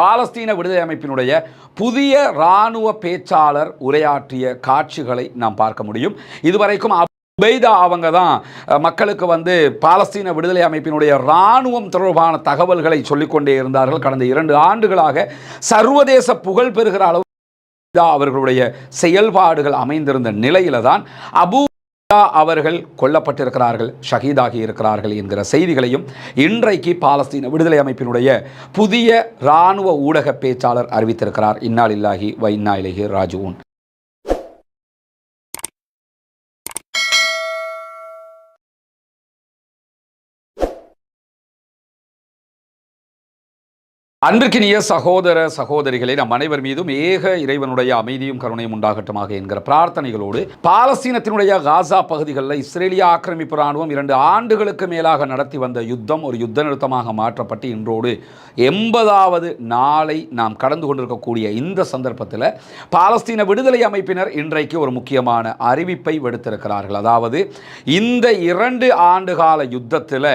பாலஸ்தீன விடுதலை அமைப்பினுடைய புதிய இராணுவ பேச்சாளர் உரையாற்றிய காட்சிகளை நாம் பார்க்க முடியும். இதுவரைக்கும் உபைதா அவங்க தான் மக்களுக்கு வந்து பாலஸ்தீன விடுதலை அமைப்பினுடைய இராணுவம் தொடர்பான தகவல்களை சொல்லிக்கொண்டே இருந்தார்கள். கடந்த இரண்டு ஆண்டுகளாக சர்வதேச புகழ் பெறுகிற அளவு அவர்களுடைய செயல்பாடுகள் அமைந்திருந்த நிலையில தான் அபு அவர்கள் கொல்லப்பட்டிருக்கிறார்கள் ஷஹீதாகி இருக்கிறார்கள் என்கிற செய்திகளையும் இன்றைக்கு பாலஸ்தீன விடுதலை அமைப்பினுடைய புதிய இராணுவ ஊடக பேச்சாளர் அறிவித்திருக்கிறார். இன்னாலில்லாகி இல்லாஹி வ இன்னா இலகி ராஜுவூன் அன்றுக்கினிய சகோதர சகோதரிகளை நம் அனைவர் மீதும் ஏக இறைவனுடைய அமைதியும் கருணையும் உண்டாகட்டமாக என்கிற பிரார்த்தனைகளோடு பாலஸ்தீனத்தினுடைய காசா பகுதிகளில் இஸ்ரேலிய ஆக்கிரமிப்பு ராணுவம் இரண்டு ஆண்டுகளுக்கு மேலாக நடத்தி வந்த யுத்தம் ஒரு யுத்த நிறுத்தமாக மாற்றப்பட்டு இன்றோடு எண்பதாவது நாளை நாம் கடந்து கொண்டிருக்கக்கூடிய இந்த சந்தர்ப்பத்தில் பாலஸ்தீன விடுதலை அமைப்பினர் இன்றைக்கு ஒரு முக்கியமான அறிவிப்பை விடுத்திருக்கிறார்கள். அதாவது இந்த இரண்டு ஆண்டுகால யுத்தத்தில்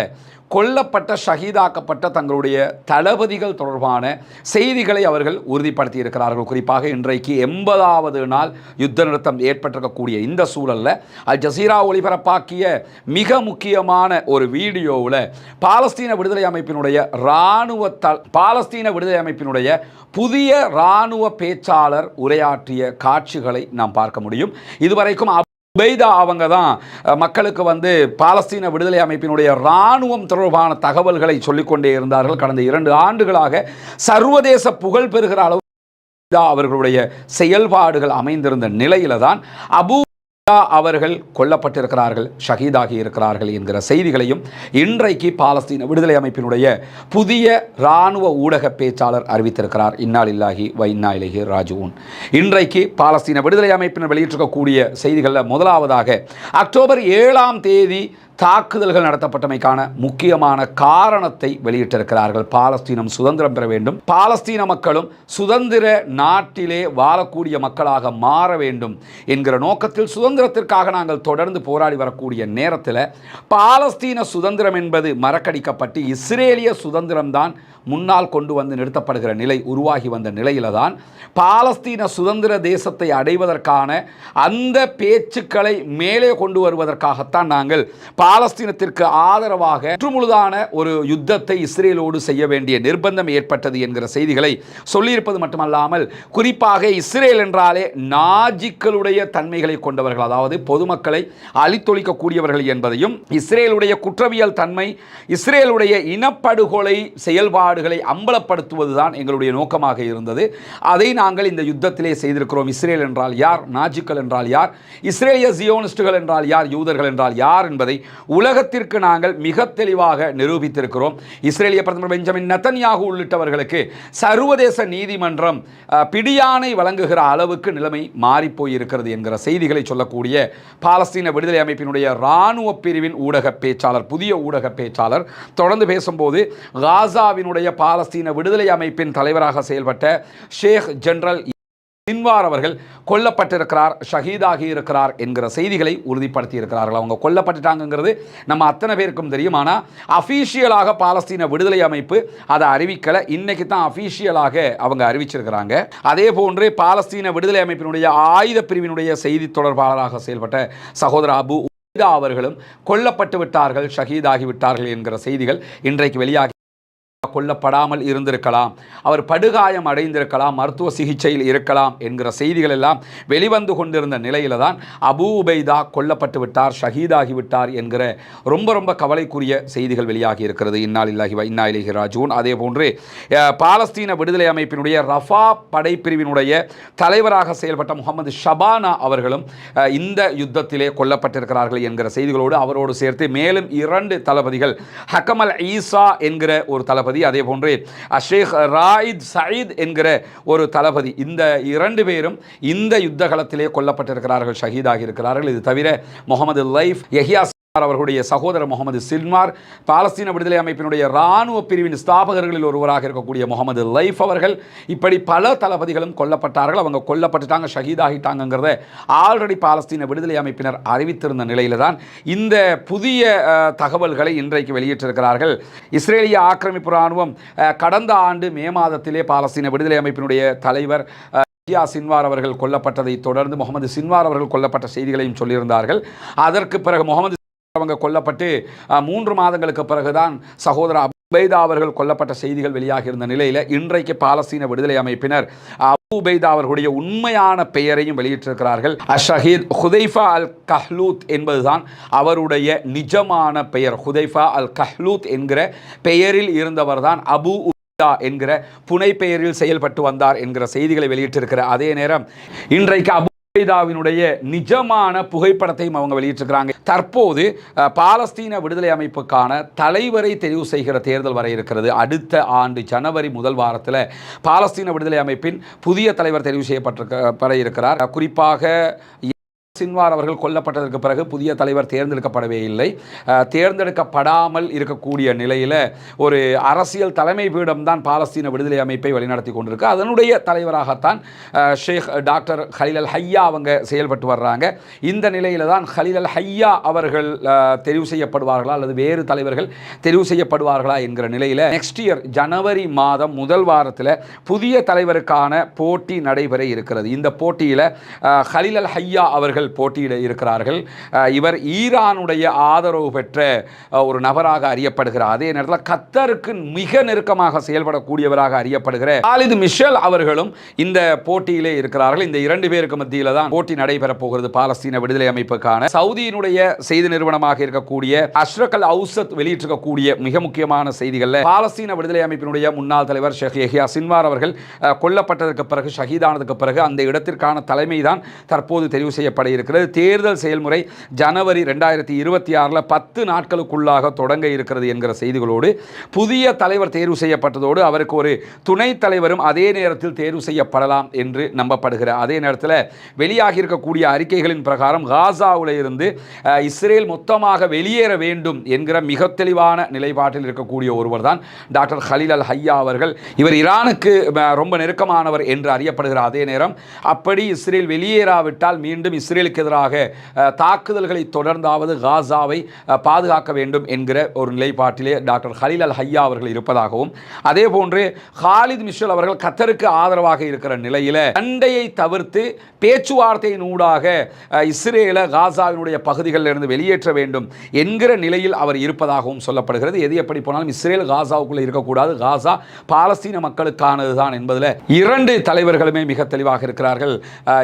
கொல்லப்பட்ட ஷஹீதாக்கப்பட்ட தங்களுடைய தளபதிகள் தொடர்பான செய்திகளை அவர்கள் உறுதிப்படுத்தி இருக்கிறார்கள் குறிப்பாக இன்றைக்கு எண்பதாவது நாள் யுத்த நிறுத்தம் ஏற்பட்டிருக்கக்கூடிய இந்த சூழலில் அல் ஜசீரா ஒளிபரப்பாக்கிய மிக முக்கியமான ஒரு வீடியோவில் பாலஸ்தீன விடுதலை அமைப்பினுடைய இராணுவ த பாலஸ்தீன விடுதலை அமைப்பினுடைய புதிய இராணுவ பேச்சாளர் உரையாற்றிய காட்சிகளை நாம் பார்க்க முடியும். இதுவரைக்கும் பெய்தா அவங்க தான் மக்களுக்கு வந்து பாலஸ்தீன விடுதலை அமைப்பினுடைய இராணுவம் தொடர்பான தகவல்களை சொல்லிக்கொண்டே இருந்தார்கள். கடந்த இரண்டு ஆண்டுகளாக சர்வதேச புகழ் பெறுகிற அளவு அவர்களுடைய செயல்பாடுகள் அமைந்திருந்த நிலையில தான் அபு அவர்கள் கொல்லப்பட்டிருக்கிறார்கள் ஷஹீதாகி இருக்கிறார்கள் என்கிற செய்திகளையும் இன்றைக்கு பாலஸ்தீன விடுதலை அமைப்பினுடைய புதிய இராணுவ ஊடக பேச்சாளர் அறிவித்திருக்கிறார். இன்னால் இல்லாஹி வைன்னா இலகி ராஜுவூன் இன்றைக்கு பாலஸ்தீன விடுதலை அமைப்பினர் வெளியிட்டிருக்கக்கூடிய செய்திகளில் முதலாவதாக அக்டோபர் ஏழாம் தேதி தாக்குதல்கள் நடத்தப்பட்டமைக்கான முக்கியமான காரணத்தை வெளியிட்டிருக்கிறார்கள். பாலஸ்தீனம் சுதந்திரம் பெற வேண்டும். பாலஸ்தீன மக்களும் சுதந்திர நாட்டிலே வாழக்கூடிய மக்களாக மாற வேண்டும் என்கிற நோக்கத்தில் சுதந்திரத்திற்காக நாங்கள் தொடர்ந்து போராடி வரக்கூடிய நேரத்தில் பாலஸ்தீன சுதந்திரம் என்பது மறக்கடிக்கப்பட்டு இஸ்ரேலிய சுதந்திரம்தான் முன்னால் கொண்டு வந்து நிறுத்தப்படுகிற நிலை உருவாகி வந்த நிலையில தான் பாலஸ்தீன சுதந்திர தேசத்தை அடைவதற்கான அந்த பேச்சுக்களை மேலே கொண்டு வருவதற்காகத்தான் நாங்கள் பாலஸ்தீனத்திற்கு ஆதரவாக முற்றுமுழுதான ஒரு யுத்தத்தை இஸ்ரேலோடு செய்ய வேண்டிய நிர்பந்தம் ஏற்பட்டது என்கிற செய்திகளை சொல்லியிருப்பது மட்டுமல்லாமல் குறிப்பாக இஸ்ரேல் என்றாலே நாஜிக்களுடைய தன்மைகளை கொண்டவர்கள் அதாவது பொதுமக்களை அழித்தொழிக்கக்கூடியவர்கள் என்பதையும் இஸ்ரேலுடைய குற்றவியல் தன்மை இஸ்ரேலுடைய இனப்படுகொலை செயல்பாடு செயல்பாடுகளை அம்பலப்படுத்துவதுதான் எங்களுடைய நோக்கமாக இருந்தது. அதை நாங்கள் இந்த யுத்தத்திலே செய்திருக்கிறோம். இஸ்ரேல் என்றால் யார்? நாஜிக்கள் என்றால் யார்? இஸ்ரேலிய ஜியோனிஸ்டுகள் என்றால் யார்? யூதர்கள் என்றால் யார் என்பதை உலகத்திற்கு நாங்கள் மிக தெளிவாக நிரூபித்திருக்கிறோம். இஸ்ரேலிய பிரதமர் பெஞ்சமின் நத்தன்யாகு உள்ளிட்டவர்களுக்கு சர்வதேச நீதிமன்றம் பிடியானை வழங்குகிற அளவுக்கு நிலைமை மாறிப்போயிருக்கிறது என்கிற செய்திகளை சொல்லக்கூடிய பாலஸ்தீன விடுதலை அமைப்பினுடைய இராணுவ பிரிவின் ஊடக பேச்சாளர் புதிய ஊடக பேச்சாளர் தொடர்ந்து பேசும்போது காசாவினுடைய பாலஸ்தீன விடுதலை அமைப்பின் தலைவராக செயல்பட்ட ஷேக் ஜெனரல் சின்வார் அவர்கள் கொல்லப்பட்டிருக்கிறார் ஷஹீதாகி இருக்கிறார் என்கிற செய்திகளை உறுதிப்படுத்தி இருக்கிறார்கள் அவங்க கொல்லப்பட்டுட்டாங்கிறது நம்ம அத்தனை பேருக்கும் தெரியும். ஆனால் அஃபீஷியலாக பாலஸ்தீன விடுதலை அமைப்பு அதை அறிவிக்கலை. இன்னைக்கு தான் அஃபீஷியலாக அவங்க அறிவிச்சிருக்கிறாங்க. அதே போன்று பாலஸ்தீன விடுதலை அமைப்பினுடைய ஆயுத பிரிவினுடைய செய்தி தொடர்பாளராக செயல்பட்ட சகோதர அபு அவர்களும் கொல்லப்பட்டு விட்டார்கள் ஷஹீதாகி விட்டார்கள் என்கிற செய்திகள் இன்றைக்கு வெளியாகி கொல்லப்படாமல் இருந்திருக்கலாம். அவர் படுகாயம் அடைந்திருக்கலாம் மருத்துவ சிகிச்சையில் இருக்கலாம் என்கிற செய்திகள் எல்லாம் வெளிவந்து கொண்டிருந்த நிலையில தான் அபு உபைதா கொல்லப்பட்டு விட்டார் ஷஹீதாகிவிட்டார் என்கிற ரொம்ப ரொம்ப கவலைக்குரிய செய்திகள் வெளியாகி இருக்கிறது. இன்னால் இல்லாஹி இன்னா இலகி ராஜூன் அதே போன்று பாலஸ்தீன விடுதலை அமைப்பினுடைய ரஃபா படைப்பிரிவினுடைய தலைவராக செயல்பட்ட முகமது ஷபானா அவர்களும் இந்த யுத்தத்திலே கொல்லப்பட்டிருக்கிறார்கள் என்கிற செய்திகளோடு அவரோடு சேர்த்து மேலும் இரண்டு தளபதிகள் ஹக்கமல் ஈசா என்கிற ஒரு தளபதி அதே போன்று அஷேக் ராயித் சயீத் என்கிற ஒரு தளபதி. இந்த இரண்டு பேரும் இந்த யுத்த களத்திலே கொல்லப்பட்டிருக்கிறார்கள் ஷஹீதாகி இருக்கிறார்கள். இது தவிர முகமது லைஃப் யஹியா அவர்களுடைய சகோதரர் முகமது சில்மார் பாலஸ்தீன விடுதலை அமைப்பினுடைய இராணுவ பிரிவின் ஸ்தாபகர்களில் ஒருவராக இருக்கக்கூடிய முகமது லைஃப் அவர்கள். இப்படி பல தளபதிகளும் கொல்லப்பட்டார்கள். அவங்க கொல்லப்பட்டுட்டாங்க ஷஹீதாகிட்டாங்கிறத ஆல்ரெடி பாலஸ்தீன விடுதலை அமைப்பினர் அறிவித்திருந்த நிலையில தான் இந்த புதிய தகவல்களை இன்றைக்கு வெளியிட்டிருக்கிறார்கள். இஸ்ரேலிய ஆக்கிரமிப்பு இராணுவம் கடந்த ஆண்டு மே மாதத்திலே பாலஸ்தீன விடுதலை அமைப்பினுடைய தலைவர் அஹ், சின்வார் அவர்கள் கொல்லப்பட்டதை தொடர்ந்து முகமது சின்வார் அவர்கள் கொல்லப்பட்ட செய்திகளையும் சொல்லியிருந்தார்கள். அதற்கு பிறகு முகமது அவங்க கொல்லப்பட்டு மூன்று மாதங்களுக்கு பிறகுதான் சகோதரர் அபுபைதா அவர்கள் கொல்லப்பட்ட செய்திகள் வெளியாக இருந்த நிலையில் இன்றைக்கு பாலஸ்தீன விடுதலை அமைப்பினர் அபுபைதா அவர்களுடைய உண்மையான பெயரையும் வெளியிட்டிருக்கிறார்கள். அஷஹீத் ஹுதைஃபா அல் கஹ்லூத் என்பதுதான் அவருடைய நிஜமான பெயர். ஹுதைஃபா அல் கஹ்லூத் என்கிற பெயரில் இருந்தவர்தான் அபு உபைதா என்கிற புனை பெயரில் செயல்பட்டு வந்தார் என்கிற செய்திகளை வெளியிட்டிருக்கிற அதே நேரம் இன்றைக்கு அபு அல்கைதாவினுடைய நிஜமான புகைப்படத்தையும் அவங்க வெளியிட்டிருக்கிறாங்க. தற்போது பாலஸ்தீன விடுதலை அமைப்புக்கான தலைவரை தெரிவு செய்கிற தேர்தல் வர இருக்கிறது. அடுத்த ஆண்டு ஜனவரி முதல் வாரத்தில் பாலஸ்தீன விடுதலை அமைப்பின் புதிய தலைவர் தெரிவு செய்யப்பட்டிருக்க வர இருக்கிறார். குறிப்பாக சின்வார் அவர்கள் கொல்லப்பட்டதற்கு பிறகு புதிய தலைவர் தேர்ந்தெடுக்கப்படவே இல்லை. தேர்ந்தெடுக்கப்படாமல் இருக்கக்கூடிய நிலையில் ஒரு அரசியல் தலைமை பீடம் தான் பாலஸ்தீன விடுதலை அமைப்பை வழிநடத்தி கொண்டிருக்கு. அதனுடைய தலைவராகத்தான் ஷேக் டாக்டர் ஹலீல் அல் ஹையா அவங்க செயல்பட்டு வர்றாங்க. இந்த நிலையில் தான் ஹலிலல் அல் ஹையா அவர்கள் தெரிவு செய்யப்படுவார்களா அல்லது வேறு தலைவர்கள் தெரிவு செய்யப்படுவார்களா என்கிற நிலையில் நெக்ஸ்ட் இயர் ஜனவரி மாதம் முதல் வாரத்தில் புதிய தலைவருக்கான போட்டி நடைபெற இருக்கிறது. இந்த போட்டியில் ஹலிலல் அல் ஹையா அவர்கள் போட்டியிட இருக்கிறார்கள். இவர் ஈரானுடைய ஆதரவு பெற்ற ஒரு நபராக அறியப்படுகிறார். அதே நேரத்தில் கத்தருக்கு மிக நெருக்கமாக செயல்படக்கூடியவராக அறியப்படுகிற காலிது மிஷல் அவர்களும் இந்த போட்டியிலே இருக்கிறார்கள். இந்த இரண்டு பேருக்கு மத்தியில் தான் போட்டி நடைபெறப் போகிறது பாலஸ்தீன விடுதலை அமைப்புக்கான. சவுதியினுடைய செய்தி நிறுவனமாக இருக்கக்கூடிய அஷ்ரக் அவுசத் வெளியிட்டிருக்கக்கூடிய மிக முக்கியமான செய்திகளில் பாலஸ்தீன விடுதலை அமைப்பினுடைய முன்னாள் தலைவர் ஷேக் யஹ்யா சின்வார் அவர்கள் கொல்லப்பட்டதற்கு பிறகு ஷஹீதானதுக்கு பிறகு அந்த இடத்திற்கான தலைமை தான் தற்போது தெரிவு செய்யப்பட இருக்கிறது தேர்தல் செயல்முறை ஜனவரி ரெண்டாயிரத்தி இருபத்தி ஆறில் பத்து நாட்களுக்குள்ளாக தொடங்க இருக்கிறது என்கிற செய்திகளோடு புதிய தலைவர் தேர்வு செய்யப்பட்டதோடு அவருக்கு ஒரு துணைத் தலைவரும் அதே நேரத்தில் தேர்வு செய்யப்படலாம் என்று நம்பப்படுகிற அதே நேரத்தில் வெளியாகி இருக்கக்கூடிய அறிக்கைகளின் பிரகாரம் காசாவில் இருந்து இஸ்ரேல் மொத்தமாக வெளியேற வேண்டும் என்கிற மிக தெளிவான நிலைப்பாட்டில் இருக்கக்கூடிய ஒருவர் தான் டாக்டர் ஹலீல் அல் ஹையா அவர்கள். இவர் ஈரானுக்கு ரொம்ப நெருக்கமானவர் என்று அறியப்படுகிற அதே நேரம் அப்படி இஸ்ரேல் வெளியேறாவிட்டால் மீண்டும் இஸ்ரேல் இஸ்ரேலுக்கு எதிராக தாக்குதல்களை தொடர்ந்தாவது காசாவை பாதுகாக்க வேண்டும் என்கிற ஒரு நிலைப்பாட்டிலே டாக்டர் ஹலீல் அல் ஹையா அவர்கள் இருப்பதாகவும் அதே போன்று ஹாலித் மிஷல் அவர்கள் கத்தருக்கு ஆதரவாக இருக்கிற நிலையில் சண்டையை தவிர்த்து பேச்சுவார்த்தையின் ஊடாக இஸ்ரேலை காசாவினுடைய பகுதிகளில் இருந்து வெளியேற்ற வேண்டும் என்கிற நிலையில் அவர் இருப்பதாகவும் சொல்லப்படுகிறது. எது எப்படி போனாலும் இஸ்ரேல் காசாவுக்குள்ளே இருக்கக்கூடாது. காசா பாலஸ்தீன மக்களுக்கானது தான் என்பதில் இரண்டு தலைவர்களுமே மிக தெளிவாக இருக்கிறார்கள்.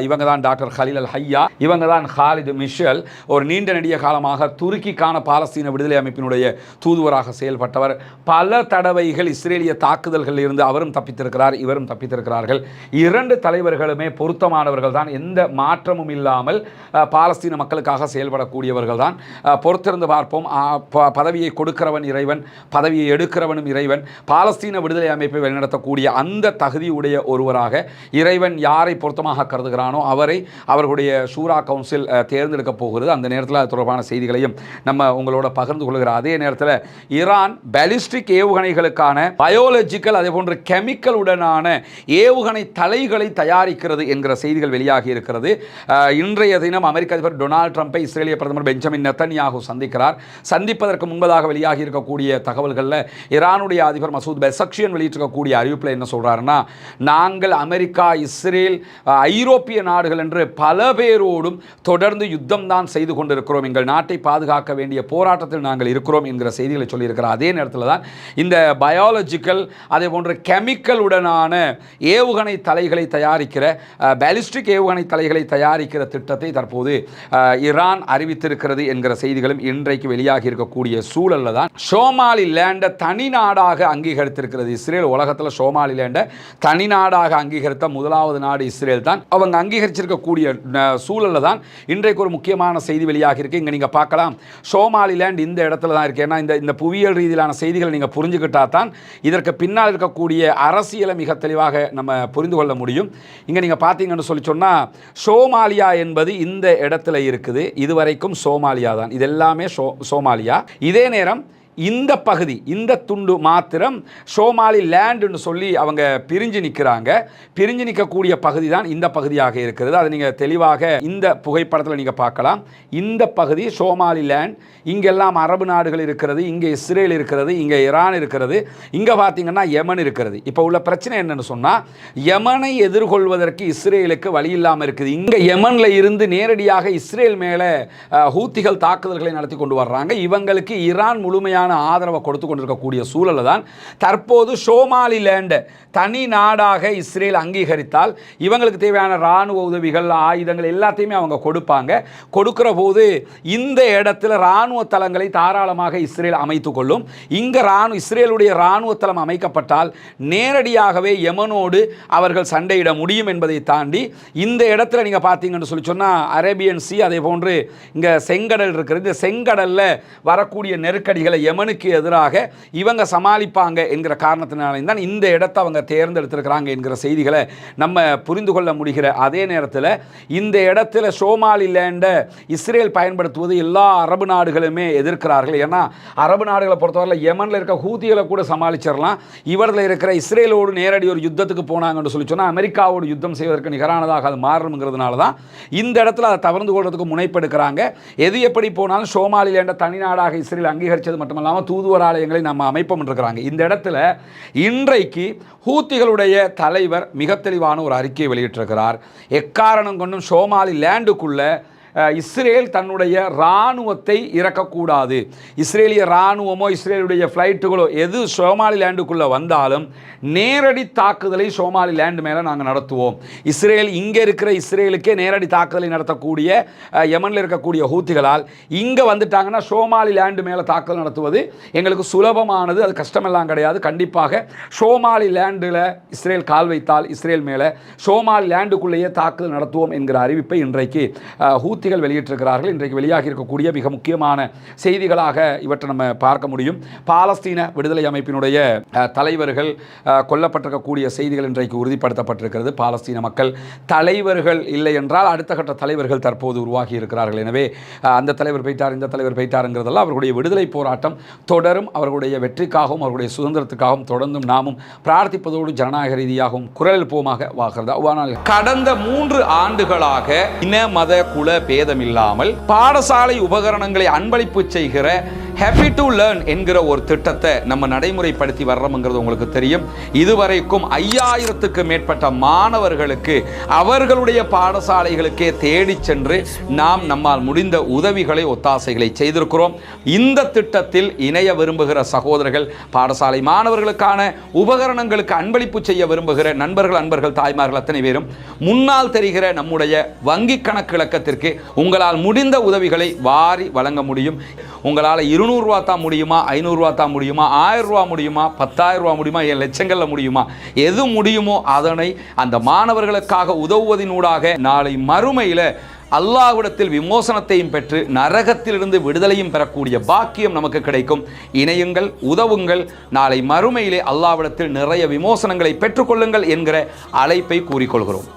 இவங்க தான் டாக்டர் ஹலீல் அல் ஹையா. இவங்க தான் ஹாலிது மிஷல் ஒரு நீண்ட நெடிய காலமாக துருக்கிக்கான பாலஸ்தீன விடுதலை அமைப்பினுடைய தூதுவராக செயல்பட்டவர். பல தடவைகள் இஸ்ரேலிய தாக்குதல்களில் இருந்து அவரும் தப்பித்திருக்கிறார் இவரும் தப்பித்திருக்கிறார்கள். இரண்டு தலைவர்களுமே பொருத்தமானவர்கள் தான் எந்த மாற்றமும் இல்லாமல் பாலஸ்தீன மக்களுக்காக செயல்படக்கூடியவர்கள் தான் பொறுத்திருந்து பார்ப்போம். பதவியை கொடுக்கிறவன் இறைவன் பதவியை எடுக்கிறவனும் இறைவன். பாலஸ்தீன விடுதலை அமைப்பை வழிநடத்தக்கூடிய அந்த தகுதியுடைய ஒருவராக இறைவன் யாரை பொருத்தமாக கருதுகிறானோ அவரை அவர்களுடைய ஷூரா கவுன்சில் தேர்ந்தெடுக்க போகிறது. அந்த நேரத்தில் அது தொடர்பான செய்திகளையும் நம்ம உங்களோட பகிர்ந்து கொள்கிற அதே நேரத்தில் ஈரான் பேலிஸ்டிக் ஏவுகணைகளுக்கான பயோலஜிக்கல் அதே போன்ற கெமிக்கல் உடனான ஏவுகணை தலைகளை தயாரிக்கிறது என்கிற செய்திகள் வெளியாகி இருக்கிறது. இன்றைய தினம் அமெரிக்க அதிபர் டொனால்ட் ட்ரம்ப்பை இஸ்ரேலிய பிரதமர் பெஞ்சமின் நெத்தன்யாகு சந்திக்கிறார். சந்திப்பதற்கு முன்பதாக வெளியாகி இருக்கக்கூடிய தகவல்களில் ஈரானுடைய அதிபர் மசூத் பெசக்ஷியன் வெளியிட்டிருக்கக்கூடிய அறிவிப்பில் என்ன சொல்கிறாருன்னா நாங்கள் அமெரிக்கா இஸ்ரேல் ஐரோப்பிய நாடுகள் என்று பல பேரோடு பேரோடும் தொடர்ந்து யுத்தம் தான் செய்து கொண்டிருக்கிறோம். எங்கள் நாட்டை பாதுகாக்க வேண்டிய போராட்டத்தில் நாங்கள் இருக்கிறோம் என்கிற செய்திகளை சொல்லியிருக்கிறார். அதே நேரத்தில் தான் இந்த பயாலஜிக்கல் அதே போன்ற கெமிக்கலுடனான ஏவுகணை தலைகளை தயாரிக்கிற பேலிஸ்டிக் ஏவுகணை தலைகளை தயாரிக்கிற திட்டத்தை தற்போது அஹ், ஈரான் அறிவித்திருக்கிறது என்கிற செய்திகளும் இன்றைக்கு வெளியாகி இருக்கக்கூடிய சூழலில் தான் சோமாலி லேண்டை தனி நாடாக அங்கீகரித்திருக்கிறது இஸ்ரேல். உலகத்தில் சோமாலி லேண்டை தனி நாடாக அங்கீகரித்த முதலாவது நாடு இஸ்ரேல் தான். அவங்க அங்கீகரிச்சிருக்கக்கூடிய சூழல் சூழலில் தான் இன்றைக்கு ஒரு முக்கியமான செய்தி வெளியாக இருக்குது இங்கே நீங்கள் பார்க்கலாம். சோமாலிலேண்ட் இந்த இடத்துல தான் இருக்குது ஏன்னா இந்த இந்த புவியியல் ரீதியிலான செய்திகளை நீங்கள் புரிஞ்சுக்கிட்டா தான் இதற்கு பின்னால் இருக்கக்கூடிய அரசியலை மிக தெளிவாக நம்ம புரிந்து கொள்ள முடியும். இங்கே நீங்கள் பார்த்தீங்கன்னு சொல்லி சொன்னால் சோமாலியா என்பது இந்த இடத்துல இருக்குது. இதுவரைக்கும் சோமாலியா தான் இது எல்லாமே சோ சோமாலியா. இதே நேரம் இந்த பகுதி இந்த துண்டு மாத்திரம் சோமாலி லேண்டுன்னு சொல்லி அவங்க பிரிஞ்சு நிற்கிறாங்க பிரிஞ்சு நிற்கக்கூடிய பகுதி தான் இந்த பகுதியாக இருக்கிறது. அதை நீங்கள் தெளிவாக இந்த புகைப்படத்தில் நீங்கள் பார்க்கலாம். இந்த பகுதி சோமாலி லேண்ட் இங்கெல்லாம் அரபு நாடுகள் இருக்கிறது இங்கே இஸ்ரேல் இருக்கிறது இங்கே ஈரான் இருக்கிறது இங்கே பார்த்தீங்கன்னா யமன் இருக்கிறது. இப்போ உள்ள பிரச்சனை என்னென்னு சொன்னால் யமனை எதிர்கொள்வதற்கு இஸ்ரேலுக்கு வழி இல்லாமல் இருக்குது. இங்கே யமனில் இருந்து நேரடியாக இஸ்ரேல் மேலே ஹூத்திகள் தாக்குதல்களை நடத்தி கொண்டு வர்றாங்க. இவங்களுக்கு ஈரான் முழுமையான ஆதரவை கொடுத்து கொண்டிருக்கக்கூடிய சூழலில் தான் தற்போது சோமாலிலேண்டை தனி நாடாக இஸ்ரேல் அங்கீகரித்தால் இவங்களுக்கு தேவையான இராணுவ உதவிகள் ஆயுதங்கள் எல்லாத்தையுமே அவங்க கொடுப்பாங்க. கொடுக்கிற போது இந்த இடத்துல இராணுவ தளங்களை தாராளமாக இஸ்ரேல் அமைத்து கொள்ளும். இங்கே ராணுவ இஸ்ரேலுடைய இராணுவ தளம் அமைக்கப்பட்டால் நேரடியாகவே யமனோடு அவர்கள் சண்டையிட முடியும் என்பதை தாண்டி இந்த இடத்துல நீங்கள் பார்த்தீங்கன்னு சொல்லி சொன்னால் அரேபியன் சி அதே போன்று இங்கே செங்கடல் இருக்கிறது. இந்த செங்கடலில் வரக்கூடிய நெருக்கடிகளை எமனுக்கு எதிராக இவங்க சமாளிப்பாங்க என்கிற காரணத்தினாலையும் தான் இந்த இடத்தை அவங்க தேர்ந்தெடுத்திருக்கிறாங்க என்கிற செய்திகளை நம்ம புரிந்து கொள்ள முடிகிற அதே நேரத்தில் இந்த இடத்துல சோமாலிலேண்டை இஸ்ரேல் பயன்படுத்துவது எல்லா அரபு நாடுகளுமே எதிர்க்கிறார்கள். ஏன்னா அரபு நாடுகளை பொறுத்தவரையில் யமனில் இருக்க ஹூதிகளை கூட சமாளிச்சிடலாம். இவரில் இருக்கிற இஸ்ரேலோடு நேரடி ஒரு யுத்தத்துக்கு போனாங்கன்னு சொல்லி சொன்னால் அமெரிக்காவோடு யுத்தம் செய்வதற்கு நிகரானதாக அது மாறணுங்கிறதுனால தான் இந்த இடத்துல அதை தவறந்து கொள்வதற்கு முனைப்பெடுக்கிறாங்க. எது எப்படி போனாலும் சோமாலிலேண்ட தனி நாடாக இஸ்ரேல் அங்கீகரித்தது இல்லாமல் தூதுவர் ஆலயங்களை நம்ம அமைப்போம் இருக்கிறாங்க இந்த இடத்துல இன்றைக்கு ஹூத்திகளுடைய தலைவர் மிக தெளிவான ஒரு அறிக்கையை வெளியிட்டிருக்கிறார். எக்காரணம் கொண்டும் சோமாலி லேண்டுக்குள்ளே இஸ்ரேல் தன்னுடைய இராணுவத்தை இறக்கக்கூடாது. இஸ்ரேலிய இராணுவமோ இஸ்ரேலுடைய ஃப்ளைட்டுகளோ எது சோமாலி லேண்டுக்குள்ளே வந்தாலும் நேரடி தாக்குதலை சோமாலி லேண்டு மேலே நாங்கள் நடத்துவோம். இஸ்ரேல் இங்கே இருக்கிற இஸ்ரேலுக்கே நேரடி தாக்குதலை நடத்தக்கூடிய யமனில் இருக்கக்கூடிய ஹூத்திகளால் இங்கே வந்துட்டாங்கன்னா சோமாலி லேண்டு மேலே தாக்குதல் நடத்துவது எங்களுக்கு சுலபமானது அது கஷ்டமெல்லாம் கிடையாது. கண்டிப்பாக சோமாலி லேண்டில் இஸ்ரேல் கால் வைத்தால் இஸ்ரேல் மேலே சோமாலி லேண்டுக்குள்ளேயே தாக்குதல் நடத்துவோம் என்கிற அறிவிப்பை இன்றைக்கு ஹூத்தி ஹூத்திகள் வெளியிட்டிருக்கிறார்கள். இன்றைக்கு வெளியாகி இருக்கக்கூடிய மிக முக்கியமான செய்திகளாக இவற்றை நம்ம பார்க்க முடியும். பாலஸ்தீன விடுதலை அமைப்பினுடைய தலைவர்கள் கொல்லப்பட்டிருக்கக்கூடிய செய்திகள் இன்றைக்கு உறுதிப்படுத்தப்பட்டிருக்கிறது. பாலஸ்தீன மக்கள் தலைவர்கள் இல்லை என்றால் அடுத்த கட்ட தலைவர்கள் தற்போது உருவாகி இருக்கிறார்கள். எனவே அந்த தலைவர் போயிட்டார் இந்த தலைவர் போயிட்டாருங்கிறதெல்லாம் அவர்களுடைய விடுதலை போராட்டம் தொடரும். அவர்களுடைய வெற்றிக்காகவும் அவர்களுடைய சுதந்திரத்துக்காகவும் தொடர்ந்தும் நாமும் பிரார்த்திப்பதோடு ஜனநாயக ரீதியாகவும் குரல் எழுப்புவோமாக வாகிறது கடந்த மூன்று ஆண்டுகளாக இன மத குல பேதமில்லாமல் பாடசாலை உபகரணங்களை அன்பளிப்பு செய்கிற ஹாப்பி டு லேர்ன் என்கிற ஒரு திட்டத்தை நம்ம நடைமுறைப்படுத்தி வர்றோம்ங்கிறது உங்களுக்கு தெரியும். இதுவரைக்கும் ஐயாயிரத்துக்கு மேற்பட்ட மாணவர்களுக்கு அவர்களுடைய பாடசாலைகளுக்கே தேடி சென்று நாம் நம்மால் முடிந்த உதவிகளை ஒத்தாசைகளை செய்திருக்கிறோம். இந்த திட்டத்தில் இணைய விரும்புகிற சகோதரர்கள் பாடசாலை மாணவர்களுக்கான உபகரணங்களுக்கு அன்பளிப்பு செய்ய விரும்புகிற நண்பர்கள் அன்பர்கள் தாய்மார்கள் அத்தனை பேரும் முன்னால் தெரிகிற நம்முடைய வங்கி கணக்கு இலக்கத்திற்கு உங்களால் முடிந்த உதவிகளை வாரி வழங்க முடியும். உங்களால் இருநூறுவா தான் முடியுமா? ஐநூறுரூவா தான் முடியுமா? ஆயிரம் ரூபா முடியுமா? பத்தாயிரம் ரூபா முடியுமா? என் லட்சங்களில் முடியுமா? எது முடியுமோ அதனை அந்த மாணவர்களுக்காக உதவுவதினூடாக நாளை மறுமையில் அல்லாஹ்விடத்தில் விமோசனத்தையும் பெற்று நரகத்திலிருந்து விடுதலையும் பெறக்கூடிய பாக்கியம் நமக்கு கிடைக்கும். இணையுங்கள் உதவுங்கள். நாளை மறுமையிலே அல்லாவிடத்தில் நிறைய விமோசனங்களை பெற்றுக்கொள்ளுங்கள் என்கிற அழைப்பை கூறிக்கொள்கிறோம்.